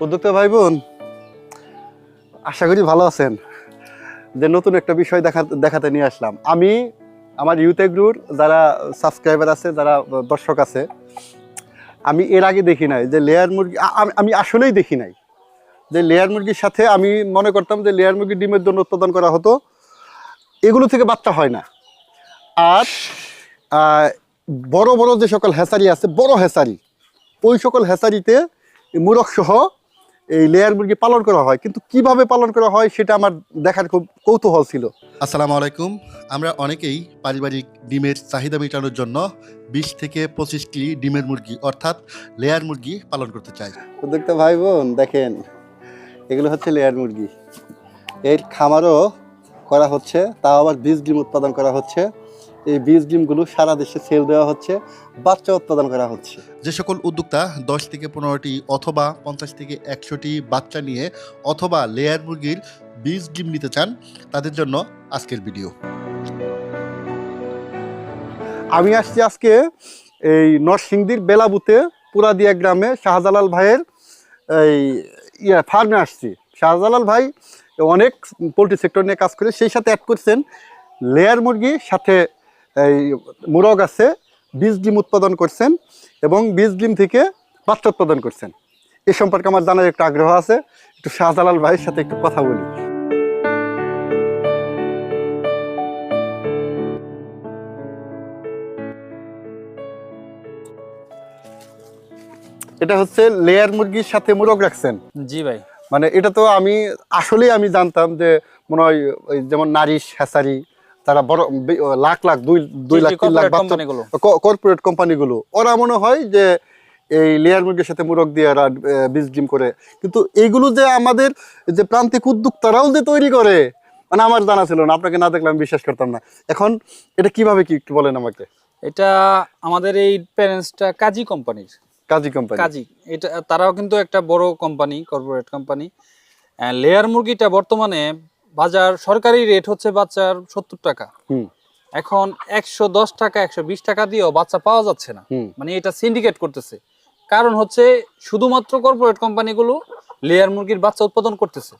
উদ্যোক্তা ভাই বোন আশা করি ভালো আছেন। যে নতুন একটা বিষয় দেখা, দেখাতে নিয়ে আসলাম। আমি, আমার ইউথ এগ্রুর যারা সাবস্ক্রাইবার আছে, যারা দর্শক আছে, আমি এর আগে দেখি নাই যে লেয়ার মুরগি আমি- আসলেই দেখি নাই যে লেয়ার মুরগির সাথে আমি মনে করতাম যে লেয়ার মুরগি ডিমের জন্য উৎপাদন করা হতো। এগুলো থেকে বাচ্চা হয় না। আর বড় বড় যে সকল হ্যাসারি আছে, বড় হ্যাসারি ওই সকল হ্যাসারিতে মুরগ সহ এই লেয়ার মুরগি পালন করা হয়। কিন্তু কীভাবে পালন করা হয় সেটা আমার দেখার খুব কৌতূহল ছিল। আসসালামু আলাইকুম। আমরা অনেকেই পারিবারিক ডিমের চাহিদা মেটানোর জন্য বিশ থেকে পঁচিশটি ডিমের মুরগি অর্থাৎ লেয়ার মুরগি পালন করতে চাই। উদ্যোক্তা ভাই বোন দেখেন এগুলো হচ্ছে লেয়ার মুরগি। এর খামারও করা হচ্ছে তাও আবার বীজ ডিম উৎপাদন করা হচ্ছে। এই বীজ ডিমগুলো সারা দেশে সেল দেওয়া হচ্ছে বাচ্চা উৎপাদন করা হচ্ছে। যে সকল উদ্যোক্তা দশ থেকে পনেরোটি অথবা পঞ্চাশ থেকে একশোটি বাচ্চা নিয়ে অথবা লেয়ার মুরগির বীজ ডিম নিতে চান তাদের জন্য আজকের ভিডিও আমি আসছি আজকে এই নরসিংদীর বেলাবুতে পুরাদিয়া গ্রামে শাহজালাল ভাইয়ের এই ইয়ে ফার্মে আসছি। শাহজালাল ভাই অনেক পোলট্রি সেক্টর নিয়ে কাজ করে সেই সাথে অ্যাড করছেন লেয়ার মুরগি সাথে এই মুরগ আছে বীজ ডিম উৎপাদন করছেন এবং বীজ ডিম থেকে বাচ্চা উৎপাদন করছেন। এ সম্পর্কে আমার জানার একটু আগ্রহ আছে একটু শাহজালাল ভাইয়ের সাথে একটু কথা বলি। এটা হচ্ছে লেয়ার মুরগির সাথে মুরগ রাখছেন? জি ভাই। মানে এটা তো আমি আসলেই আমি জানতাম যে মনে হয় যেমন নারিশ হ্যাসারি তারা বড় লাখ লাখ দুই দুই লাখ তিন লাখ। কর্পোরেট কোম্পানিগুলো ওরা মনে হয় যে এই লেয়ার মুরগির সাথে মুরগ দিয়ে ওরা বীজ ডিম করে। কিন্তু এইগুলো যে আমাদের যে প্রান্তিক উদ্যোক্তারাও যে তৈরি করে মানে আমার জানা ছিল না আপনাকে না দেখলে আমি বিশ্বাস করতাম না। এখন এটা কীভাবে কি একটু বলেন আমাকে? এটা আমাদের এই প্যারেন্টসটা কাজী কোম্পানির কাজী কোম্পানি কাজী। এটা তারাও কিন্তু একটা বড় কোম্পানি কর্পোরেট কোম্পানি লেয়ার মুরগিটা বর্তমানে বাজার সরকারি রেট হচ্ছে বাচ্চার সত্তর টাকা। এখন একশো দশ টাকা একশো বিশ টাকা দিয়েও বাচ্চা পাওয়া যাচ্ছে না। মানে এটা সিন্ডিকেট করতেছে। কারণ হচ্ছে শুধুমাত্র কর্পোরেট কোম্পানিগুলো লেয়ার মুরগির বাচ্চা উৎপাদন করতেছে।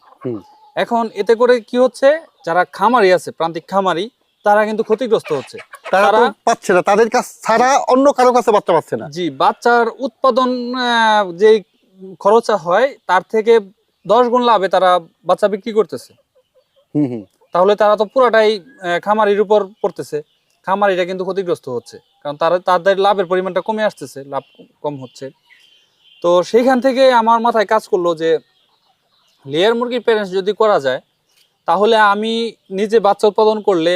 এখন এতে করে কি হচ্ছে যারা খামারি আছে প্রান্তিক খামারি তারা কিন্তু ক্ষতিগ্রস্ত হচ্ছে। তারা পাচ্ছে না তাদের কাছ ছাড়া অন্য কারও কাছে বাচ্চা পাচ্ছে না। জি বাচ্চার উৎপাদন যে খরচা হয় তার থেকে দশ গুণ লাভে তারা বাচ্চা বিক্রি করতেছে। তাহলে তারা তো পুরাটাই খামারির উপর পড়তেছে। খামারিরা কিন্তু ক্ষতিগ্রস্ত হচ্ছে। কারণ তারা, তাদের লাভের পরিমাণটা কমে আসতেছে, লাভ কম হচ্ছে। তো সেইখান থেকে আমার মাথায় কাজ করল যে, লেয়ার মুরগির প্যারেন্টস যদি করা যায়, তাহলে আমি নিজে বাচ্চা উৎপাদন করলে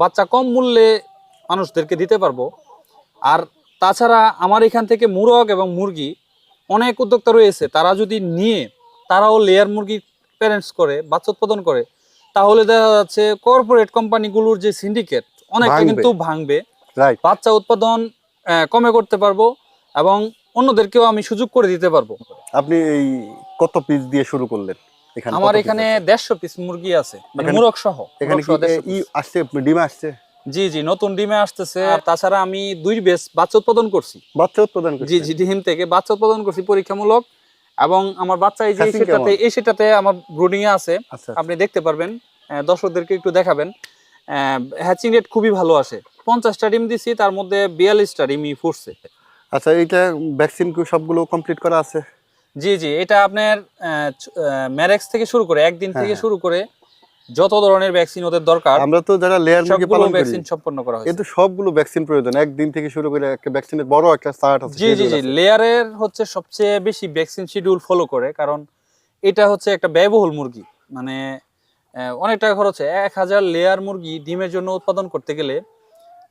বাচ্চা কম মূল্যে মানুষদেরকে দিতে পারব। আর তাছাড়া আমার এখান থেকে মুরগ এবং মুরগি অনেক উদ্যোক্তা রয়েছে। তারা যদি নিয়ে, তারাও লেয়ার মুরগি প্যারেন্টস করে বাচ্চা উৎপাদন করে তাহলে দেখা যাচ্ছে কর্পোরেট কোম্পানিগুলোর যে সিন্ডিকেট অনেকটা কিন্তু ভাঙবে। বাচ্চা উৎপাদন কমে করতে পারব এবং অন্যদেরকেও আমি সুযোগ করে দিতে পারব। আপনি এই কত পিস দিয়ে শুরু করলেন? এখানে আমার এখানে দেড়শো পিস মুরগি আছে মানে মুরগ সহ এখানে মুরগ সহ কি 150 ই piece। আসছে ডিমে আসছে? জি জি নতুন ডিমে আসতেছে। আর তাছাড়া আমি দুই বেস বাচ্চা উৎপাদন করছি। বাচ্চা উৎপাদন জি জি ডিম থেকে বাচ্চা উৎপাদন করছি পরীক্ষামূলক। এবং আমার বাচ্চা এই যে সেটাতে এই সেটাতে আমার ব্রুডিং এ আছে। আচ্ছা আপনি দেখতে পারবেন। দর্শকদেরকে একটু দেখাবেন। হ্যাচিং রেট খুবই ভালো আসে। পঞ্চাশটা ডিম দিছি তার মধ্যে বিয়াল্লিশটা ডিমই ফুটছে। আচ্ছা এইটা ভ্যাকসিন কি সবগুলো কমপ্লিট করা আছে? জি জি এটা আপনার ম্যারেক্স থেকে শুরু করে একদিন হ্যাঁ, থেকে হ্যাঁ। শুরু করে যত ধরনের ভ্যাকসিন ওদের দরকার আমরা তো যারা লেয়ার মুরগি পালন করি ভ্যাকসিন সম্পন্ন করা হয়েছে। কিন্তু সবগুলো ভ্যাকসিন প্রয়োজন। একদিন থেকে শুরু করে একটা ভ্যাকসিনের বড় একটা স্টার্ট আছে জি জি জি। লেয়ারের হচ্ছে সবচেয়ে বেশি ভ্যাকসিন শিডিউল ফলো করে কারণ এটা হচ্ছে একটা ব্যয়বহুল মুরগি। মানে অনেক টাকা খরচ হয়। এক হাজার লেয়ার মুরগি ডিমের জন্য উৎপাদন করতে গেলে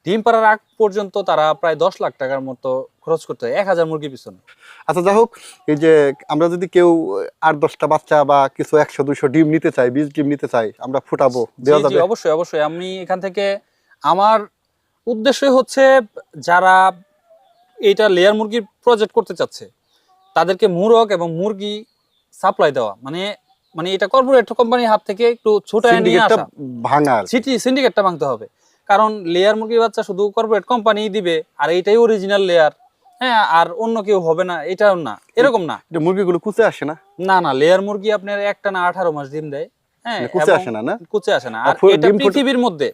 ডিম পাড়ার আগ পর্যন্ত তারা প্রায় দশ লাখ টাকার মতো খরচ করতে হয় এক হাজার মুরগি পিছনে। আচ্ছা যাই হোক এই যে আমরা যদি কেউ আট দশটা বাচ্চা বা কিছু একশো দুইশো ডিম নিতে চাই বীজ ডিম নিতে চাই আমরা ফুটাবো দেওয়া যাবে? অবশ্যই অবশ্যই। আমি এখান থেকে আমার উদ্দেশ্য হচ্ছে যারা এইটা লেয়ার মুরগির প্রজেক্ট করতে চাচ্ছে তাদেরকে মুরগ এবং মুরগি সাপ্লাই দেওয়া। মানে মানে এটা কর্পোরেট কোম্পানির হাত থেকে একটু ছোট ভাঙা। সিটি সিন্ডিকেটটা ভাঙতে হবে। কারণ লেয়ার মুরগির বাচ্চা শুধু কর্পোরেট কোম্পানি দিবে আর এইটাই অরিজিনাল লেয়ার হ্যাঁ আর অন্য কেউ হবে না এটাও না এরকম না। এটা মুরগিগুলো কুচে আসে না? না না লেয়ার মুরগি আপনার একটা না আঠারো মাস ডিম দেয় হ্যাঁ মানে কুচে আসে না না? কুচে আসে না। আর এটা পৃথিবীর মধ্যে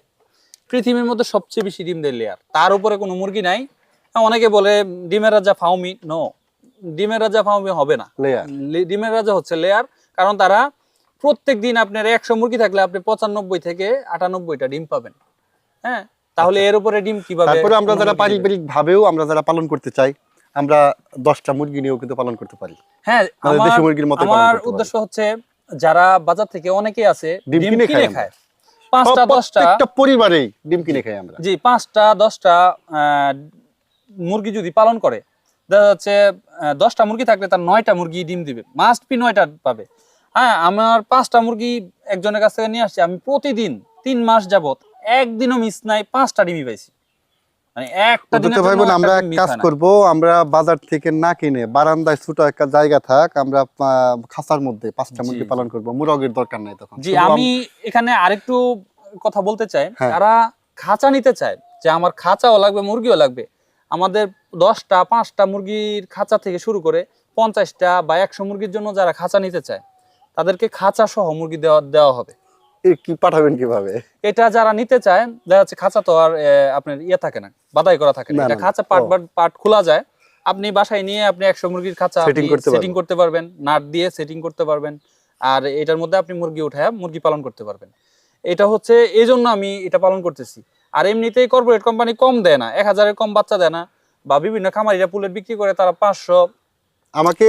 পৃথিবীর মধ্যে সবচেয়ে বেশি ডিম দেয় লেয়ার তার উপরে কোনো মুরগি নাই। হ্যাঁ, অনেকে বলে ডিমের রাজা ফাউমি নো ডিমের রাজা ফাউমি হবে না। লেয়ার ডিমের রাজা হচ্ছে লেয়ার কারণ তারা প্রত্যেক দিন আপনার একশো মুরগি থাকলে আপনি পঁচানব্বই থেকে আটানব্বইটা ডিম পাবেন। হ্যাঁ তাহলে এর উপরে ডিম কীভাবে তারপরে আমরা যারা পারিবারিক ভাবেও আমরা যারা পালন করতে চাই আমরা দশটা মুরগি নিয়েও কিন্তু পালন করতে পারি। হ্যাঁ দেশি মুরগির মতো আমার উদ্দেশ্য হচ্ছে যারা বাজার থেকে অনেকে আছে ডিম কিনে খায় পাঁচটা দশটা পরিবারেই ডিম কিনে খাই আমরা। জি পাঁচটা দশটা আহ, মুরগি যদি পালন করে দেখা যাচ্ছে দশটা মুরগি থাকলে তার নয়টা মুরগি ডিম দিবে। মাস্ট নয়টা পাবে। হ্যাঁ আমার পাঁচটা মুরগি একজনের কাছ থেকে নিয়ে আসছি আমি প্রতিদিন তিন মাস যাবত একদিনও মিস নাই পাঁচটা ডিমই পাইছি। মানে একটা দিনের ভাই বোন আমরা এক কাজ করব আমরা বাজার থেকে না কিনে বারান্দায় ছোট একটা জায়গা থাক আমরা আহ, মধ্যে পাঁচটা মুরগি পালন করব মুরগের দরকার নাই তখন। জি আমি এখানে আরেকটু কথা বলতে চাই হ্যাঁ। যারা খাঁচা নিতে চায় যে আমার খাঁচাও লাগবে মুরগিও লাগবে আমাদের দশটা পাঁচটা মুরগির খাঁচা থেকে শুরু করে পঞ্চাশটা বা একশো মুরগির জন্য যারা খাঁচা নিতে চায় তাদেরকে খাঁচা সহ মুরগি দেওয়া দেওয়া হবে। কি পাঠাবেন কীভাবে? এটা যারা নিতে চায় দেখা যাচ্ছে খাঁচা তো আর আপনার ইয়ে থাকে না বাদাই করা থাকে না। এটা খাঁচা পাট পাট খোলা যায়। আপনি বাসায় নিয়ে আপনি একশো মুরগির খাঁচা সেটিং করতে পারবেন। নাট দিয়ে সেটিং করতে পারবেন। আর এটার মধ্যে আপনি মুরগি উঠায় মুরগি পালন করতে পারবেন। এটা হচ্ছে এই জন্য আমি এটা পালন করতেছি। আর এমনিতেই কর্পোরেট কোম্পানি কম দেয় না এক হাজারের কম বাচ্চা দেয় না। বা বিভিন্ন খামারিরা পুলেট বিক্রি করে তারা পাঁচশো আমাকে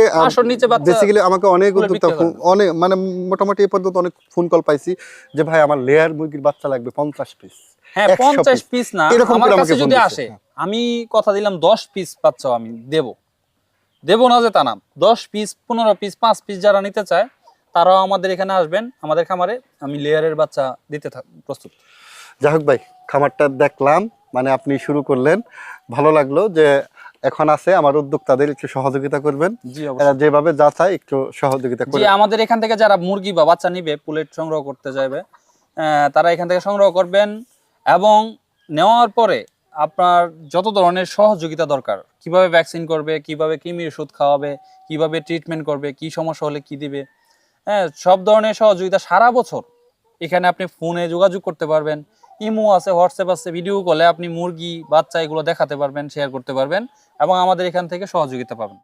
বেসিক্যালি আমাকে অনেক উদ্যোক্তা অনেক মানে মোটামুটি এ পর্যন্ত অনেক ফোন কল পাইছি যে ভাই আমার লেয়ার মুরগির বাচ্চা লাগবে পঞ্চাশ পিস হ্যাঁ পঞ্চাশ পিস না আমার কাছে যদি আসে। আমি কথা দিলাম দশ পিস বাচ্চাও আমি দেব। দেব না যে তা না দশ পিস পনেরো পিস পাঁচ পিস যারা নিতে চায় তারাও আমাদের এখানে আসবেন আমাদের খামারে আমি লেয়ারের বাচ্চা দিতে প্রস্তুত। যাই হোক ভাই খামারটা দেখলাম মানে আপনি শুরু করলেন ভালো লাগল যে এখন আছে আমার উদ্যোক্তাদের একটু সহযোগিতা করবেন। যেভাবে যা চায় একটু সহযোগিতা জি করে আমাদের এখান থেকে যারা মুরগি বা বাচ্চা নিবে পুলেট সংগ্রহ করতে যাবে তারা এখান থেকে সংগ্রহ করবেন এবং নেওয়ার পরে আপনার যত ধরনের সহযোগিতা দরকার কীভাবে ভ্যাকসিন করবে কীভাবে কৃমির ওষুধ খাওয়াবে কীভাবে ট্রিটমেন্ট করবে কি সমস্যা হলে কি দিবে হ্যাঁ সব ধরনের সহযোগিতা সারা বছর এখানে আপনি ফোনে যোগাযোগ করতে পারবেন। ইমো আছে, হোয়াটসঅ্যাপ আছে ভিডিও কলে আপনি মুরগি, বাচ্চা এগুলো দেখাতে পারবেন শেয়ার করতে পারবেন এবং আমাদের এখান থেকে সহযোগিতা পাবেন।